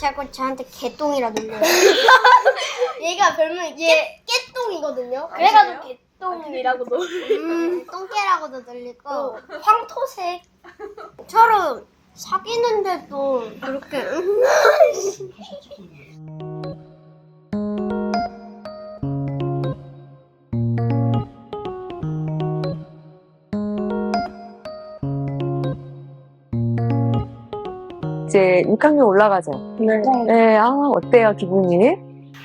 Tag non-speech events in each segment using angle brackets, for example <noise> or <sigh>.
말고 저한테 개똥이라 놀려요. <laughs> 얘가 별명이 깨, 깨똥이거든요. 그래가지고 개똥이라고 놀 음, 똥개라고도 놀리고 황토색. 저로 사귀는데도 그렇게 <laughs> 이제 6학년 올라가죠. 네. 네, 아, 어때요, 기분이?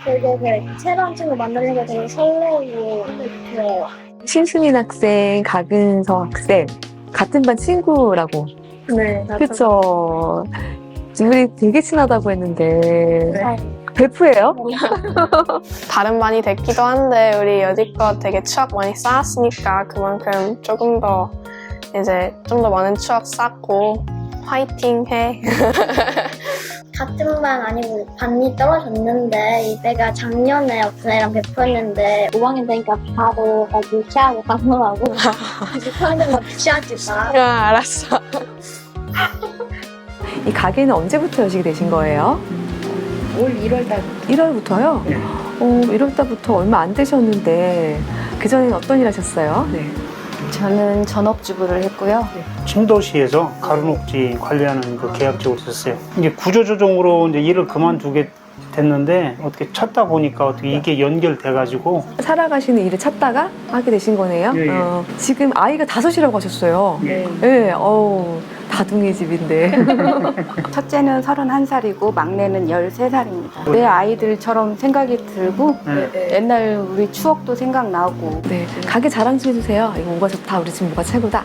되게 그 새로운 친구 만나니까 되게 설레고 그래요. 신수민 학생, 박은서 학생, 같은 반 친구라고. 네. 나도- 그쵸. 우리 되게 친하다고 했는데. 네. 베프예요? <laughs> 다른 반이 됐기도 한데 우리 여지껏 되게 추억 많이 쌓았으니까 그만큼 조금 더 이제 좀 더 많은 추억 쌓고 화이팅 해. <laughs> 같은 반 아니고 반이 떨어졌는데 이때가 작년에 옆애랑 베프였는데 5학년 되니까 바로 <laughs> 막 유치하고 강론하고 6학년 막 유치하지 마. 아, 알았어. 이 가게는 언제부터 여시게 되신 거예요? 올 1월 달 1월부터요? 네. 어, 1월 달부터 얼마 안 되셨는데, 그 전에는 어떤 일 하셨어요? 네. 저는 전업주부를 했고요. 신도시에서 가루녹지 관리하는 그 계약직으로 있었어요. 이게 구조조정으로 이제 일을 그만두게 됐는데 어떻게 찾다 보니까 어떻게 이게 연결돼가지고 살아가시는 일을 찾다가 하게 되신 거네요? 예, 예. 어, 지금 아이가 다섯이라고 하셨어요. 네. 네, 어우, 다둥이 집인데. <laughs> 첫째는 31살이고 막내는 13살입니다. 내 아이들처럼 생각이 들고 네. 옛날 우리 추억도 생각나고 네, 가게 자랑 좀 해주세요. 이거 뭐가 좋다, 우리 집 뭐가 최고다.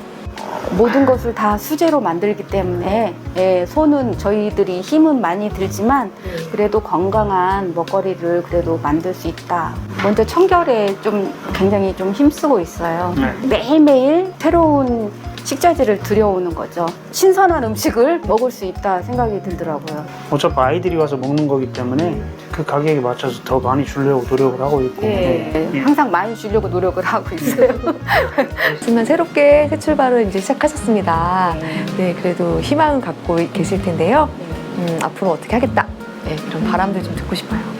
모든 것을 다 수제로 만들기 때문에 예, 손은 저희들이 힘은 많이 들지만 그래도 건강한 먹거리를 그래도 만들 수 있다. 먼저 청결에 좀 굉장히 좀 힘쓰고 있어요. 네. 매일매일 새로운 식자재를 들여오는 거죠. 신선한 음식을 먹을 수 있다 생각이 들더라고요. 어차피 아이들이 와서 먹는 거기 때문에 그 가격에 맞춰서 더 많이 주려고 노력을 하고 있고 예, 네. 예. 항상 많이 주려고 노력을 하고 있어요. <laughs> 하지만 새롭게 새 출발을 이제 시작하셨습니다. 네, 그래도 희망을 갖고 계실 텐데요. 음, 앞으로 어떻게 하겠다. 네, 이런 바람들 좀 듣고 싶어요.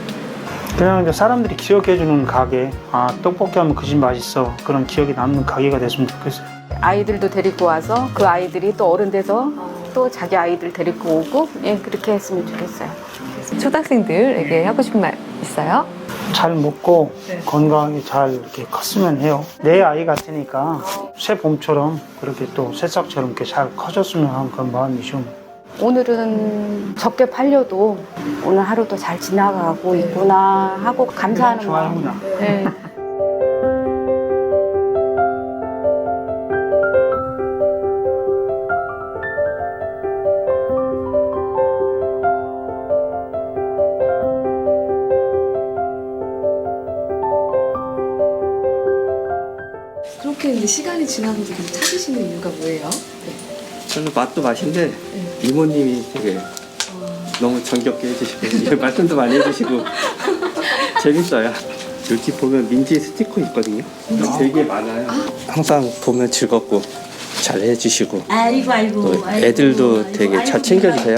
그냥 이제 사람들이 기억해주는 가게 아 떡볶이 하면 그 집 맛있어 그런 기억이 남는 가게가 됐으면 좋겠어요. 아이들도 데리고 와서 그 아이들이 또 어른 돼서 또 자기 아이들 데리고 오고 예, 그렇게 했으면 좋겠어요. 초등학생들에게 하고 싶은 말 있어요? 잘 먹고 건강하게 잘 이렇게 컸으면 해요. 내 아이 같으니까 새 봄처럼 그렇게 또 새싹처럼 이렇게 잘 커졌으면 하는 그런 마음이죠. 오늘은 적게 팔려도 오늘 하루도 잘 지나가고 있구나 하고 감사하는 마음. 좋아합니다. 네. 그렇게 이제 시간이 지나도 계속 찾으시는 이유가 뭐예요? 저는 맛도 맛인데 이모님이 되게 너무 정겹게 해주시고 말씀도 많이 해주시고 <laughs> 재밌어요. 여기 보면 민지 스티커 있거든요. 되게 많아요. 항상 보면 즐겁고 잘 해주시고 아이고 아이고 또 아이고, 애들도 아이고, 되게 잘 아이고, 챙겨주세요.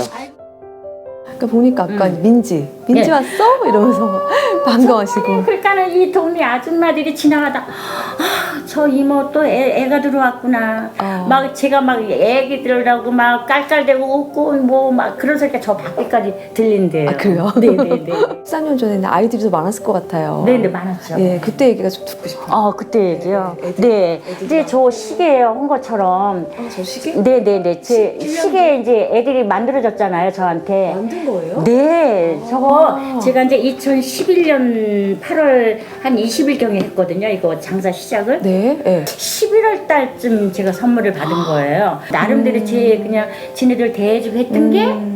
아까 보니까 아까 민지, 민지 네. 왔어? 이러면서 반가워하시고. 그러니까는 이 동네 아줌마들이 지나가다 아, 저 이모 또 애, 애가 들어왔구나 어. 막 제가 막 애기들하고 막 깔깔대고 웃고 뭐 막 그런 소리가 저 밖에까지 들린대요 아, 그래요? <laughs> 네네네 14년 전에는 아이들이 더 많았을 것 같아요. 네네 많았죠 예, 그때 얘기가 좀 듣고 싶어요. 어 그때 얘기요 네 이제 저 시계에 한 것처럼 저 시계 네네네 제 시계 이제 애들이 만들어졌잖아요 저한테 만든 거예요? 네, 저거 아. 제가 이제 2011년 8월 한 20일경에 했거든요. 이거 장사 시작을. 네, 예. 11월 달쯤 제가 선물을 받은 거예요. 나름대로 제 그냥 지네들 대해주고 했던 게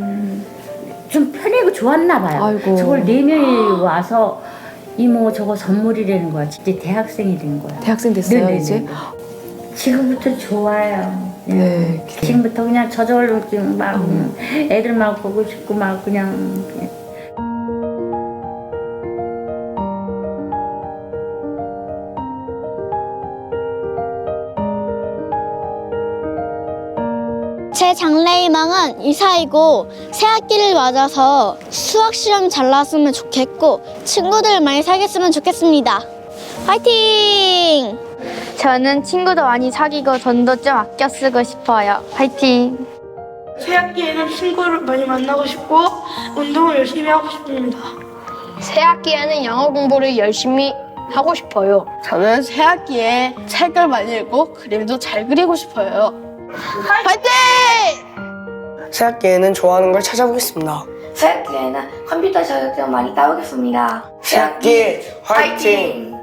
좀 편하고 좋았나 봐요. 아이고. 저걸 네 명이 와서 이모 저거 선물이라는 거야. 이제 대학생이 된 거야. 대학생 됐어요, 네네네. 이제? 지금부터 좋아요. 네. 지금부터 그냥 저절로 지금 막 애들 막 보고 싶고 막 그냥 장래희망은 이사이고 새 학기를 맞아서 수학 시험 잘 나왔으면 좋겠고 친구들 많이 사귀었으면 좋겠습니다. 파이팅! 저는 친구도 많이 사귀고 돈도 좀 아껴 쓰고 싶어요. 파이팅! 새 학기에는 친구를 많이 만나고 싶고 운동을 열심히 하고 싶습니다. 새 학기에는 영어 공부를 열심히 하고 싶어요. 저는 새 학기에 책을 많이 읽고 그림도 잘 그리고 싶어요. 파이팅! 새 학기에는 좋아하는 걸 찾아보겠습니다. 새 학기에는 컴퓨터 자격증 많이 따오겠습니다. 새 학기 화이팅!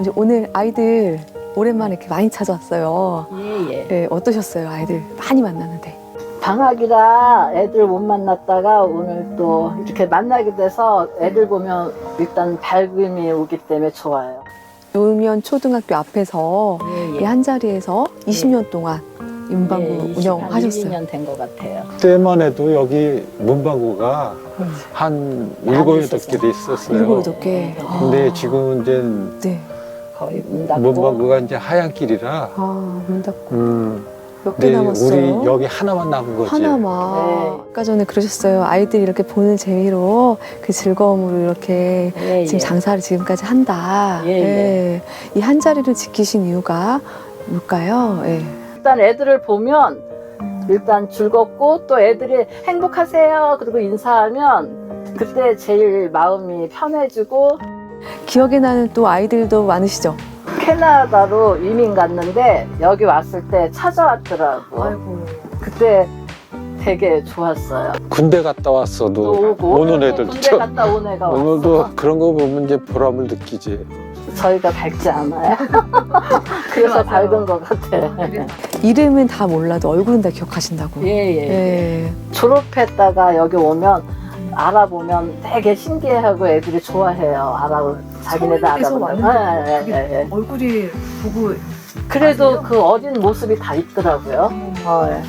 이제 오늘 아이들 오랜만에 이렇게 많이 찾아왔어요. 예, 예. 네, 어떠셨어요? 아이들 많이 만났는데. 방학이라 애들 못 만났다가 오늘 또 이렇게 만나게 돼서 애들 보면 일단 밝음이 오기 때문에 좋아요. 노면 초등학교 앞에서 예, 이한 자리에서 20년 동안 이 문방구 운영하셨어요. 2년 된 것 같아요. 그때만 해도 여기 문방구가 한 일곱 여덟 개도 있었어요. 일곱 여덟 개. 근데 아, 지금은 이제 네. 거의 문 닫고. 문방구가 이제 하얀 길이라 아, 문 닫고 음, 몇개 근데 남았어요? 우리 여기 하나만 남은 거지. 하나만. 네. 아까 전에 그러셨어요. 아이들이 이렇게 보는 재미로 그 즐거움으로 이렇게 예, 지금 예. 장사를 지금까지 한다. 예, 예. 이 한 자리를 지키신 이유가 뭘까요? 예. 일단 애들을 보면 일단 즐겁고 또 애들이 행복하세요. 그리고 인사하면 그때 제일 마음이 편해지고 기억에 나는 또 아이들도 많으시죠? 캐나다로 이민 갔는데 여기 왔을 때 찾아왔더라고. 그때 되게 좋았어요. 군대 갔다 또 왔어도 오고 오는 애들도 군대 참 갔다 온 애가 왔어. 오늘도 그런 거 보면 이제 보람을 느끼지. 저희가 밝지 않아요. <laughs> 그래서 밝은 것 같아. 이름은 다 몰라도 얼굴은 다 기억하신다고. 예 예. 예. 졸업했다가 여기 오면 알아보면 되게 신기해하고 애들이 좋아해요. 알아 자기네들 서울에서 알아보면. 왔는데 예, 예, 예. 얼굴이 보고 그래도 그 어린 모습이 다 있더라고요. 어, 예.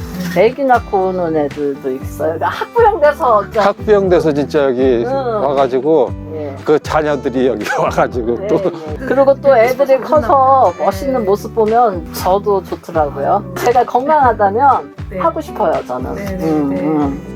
애기 낳고 오는 애들도 있어요. 그러니까 학부형 돼서 저- 학부형 돼서 진짜 여기 응. 와가지고 예. 그 자녀들이 여기 <laughs> 와가지고 또 예, 예. 그리고 또 애들이 커서 멋있는 모습 보면 저도 좋더라고요. 제가 건강하다면 하고 싶어요, 저는. 네, 네, 음, 네. 음.